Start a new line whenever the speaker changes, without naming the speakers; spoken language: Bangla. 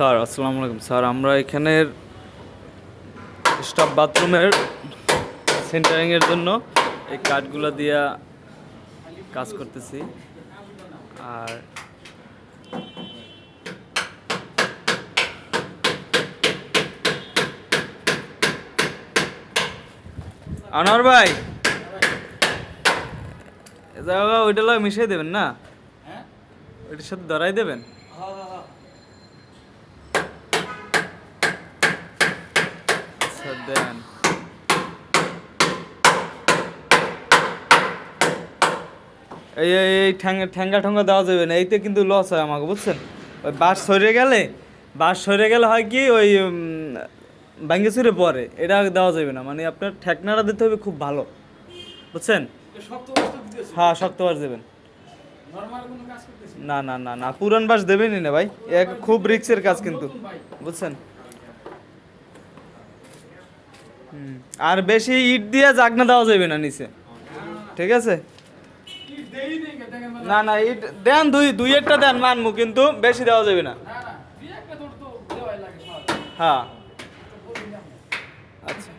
স্যার আসসালামু আলাইকুম। স্যার আমরা এখানের স্টাফ বাথরুমের সেন্টারিংয়ের জন্য এই কাঠগুলো দিয়া কাজ করতেছি। আর আনোয়ার ভাই ওইটা মিশিয়ে দেবেন না? ওইটার সাথে ধরাই দেবেন? আচ্ছা দেন এই এই এই ঠ্যাঙ্গা ঠ্যাঙ্গা ঠঙ্গা দেওয়া যাবে না এইতে কিন্তু লস হয় আমাকে বুঝছেন? ওই বাস সরে গেলে বাস সরে গেলে হয় কি ওই ব্যাঙ্গে চুরে পরে এটা দেওয়া যাবে না মানে আপনার ঠেকনাটা দিতে হবে খুব ভালো বুঝছেন? হ্যাঁ শক্ত বাস দেবেন। না। না না না পুরান বাস দেবেনই না ভাই এক খুব রিক্সের কাজ কিন্তু বুঝছেন। আর বেশি ইট দিয়ে জাগনা দেওয়া যাবে না নিচে। ঠিক আছে? না না ইট দেন দুই দুই একটা দেন মানমু কিন্তু বেশি দেওয়া যাবে না। হ্যাঁ। আচ্ছা।